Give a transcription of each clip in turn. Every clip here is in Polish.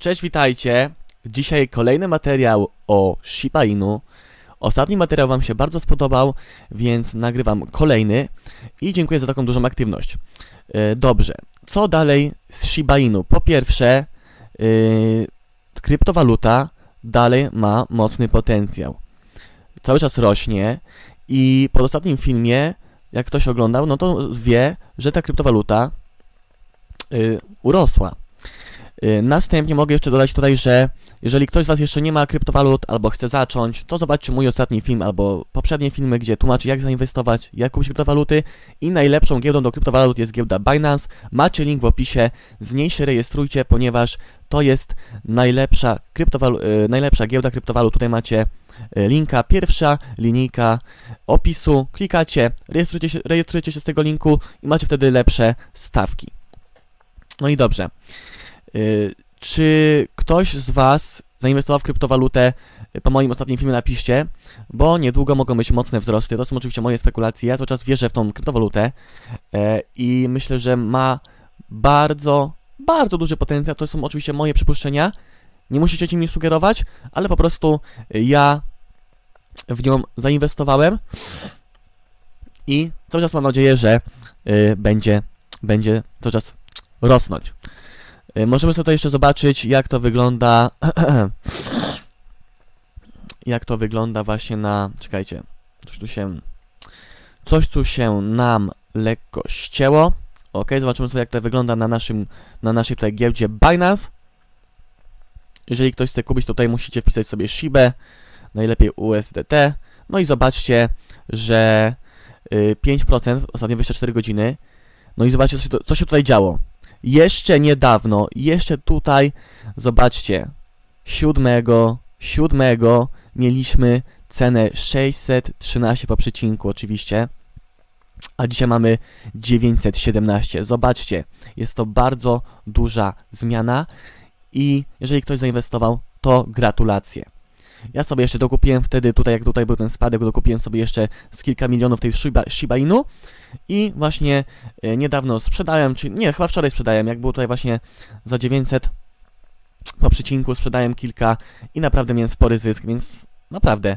Cześć, witajcie. Dzisiaj kolejny materiał o Shiba Inu. Ostatni materiał Wam się bardzo spodobał, więc nagrywam kolejny i dziękuję za taką dużą aktywność. E, Dobrze, co dalej z Shiba Inu? Po pierwsze, yy, kryptowaluta dalej ma mocny potencjał. Cały czas rośnie i po ostatnim filmie, jak ktoś oglądał, no to wie, że ta kryptowaluta yy, urosła. Y, Następnie mogę jeszcze dodać tutaj, że jeżeli ktoś z Was jeszcze nie ma kryptowalut albo chce zacząć, to zobaczcie mój ostatni film albo poprzednie filmy, gdzie tłumaczę jak zainwestować, jak kupić kryptowaluty i najlepszą giełdą do kryptowalut jest giełda Binance. Macie link w opisie, z niej się rejestrujcie, ponieważ to jest najlepsza, kryptowalu- y, najlepsza giełda kryptowalut. Tutaj macie y, linka, pierwsza linijka opisu, klikacie, rejestrujcie się, rejestrujecie się z tego linku i macie wtedy lepsze stawki. No i dobrze. Y, Czy ktoś z Was zainwestował w kryptowalutę? Y, Po moim ostatnim filmie napiszcie, bo niedługo mogą być mocne wzrosty. To są oczywiście moje spekulacje. Ja cały czas wierzę w tą kryptowalutę e, i myślę, że ma bardzo, bardzo duży potencjał. To są oczywiście moje przypuszczenia. Nie musicie ci mi sugerować, ale po prostu y, ja w nią zainwestowałem i cały czas mam nadzieję, że y, będzie, będzie cały czas rosnąć. Y, Możemy sobie tutaj jeszcze zobaczyć, jak to wygląda. jak to wygląda właśnie na. Czekajcie. Coś tu się. Coś tu się nam lekko ścięło. Ok, zobaczymy sobie, jak to wygląda na naszym, na naszej tutaj giełdzie Binance. Jeżeli ktoś chce kupić, tutaj musicie wpisać sobie Shibę, najlepiej USDT. No i zobaczcie, że y, 5% w ostatnie 24 godziny. No i zobaczcie, co się, co się tutaj działo jeszcze niedawno, jeszcze tutaj, zobaczcie, 7, 7 mieliśmy cenę 613 po przecinku oczywiście, a dzisiaj mamy 917. Zobaczcie, jest to bardzo duża zmiana i jeżeli ktoś zainwestował, to gratulacje. Ja sobie jeszcze dokupiłem wtedy, tutaj jak tutaj był ten spadek, dokupiłem sobie jeszcze z kilka milionów tej Shiba, Shiba Inu i właśnie e, niedawno sprzedałem, czy nie, chyba wczoraj sprzedałem, jak było tutaj właśnie za 900 po przecinku sprzedałem kilka i naprawdę miałem spory zysk, więc naprawdę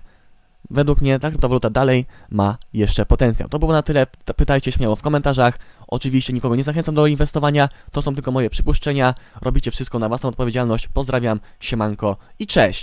według mnie ta kryptowaluta dalej ma jeszcze potencjał. To było na tyle, pytajcie śmiało w komentarzach. Oczywiście nikogo nie zachęcam do inwestowania, to są tylko moje przypuszczenia. Robicie wszystko na własną odpowiedzialność. Pozdrawiam, siemanko i cześć!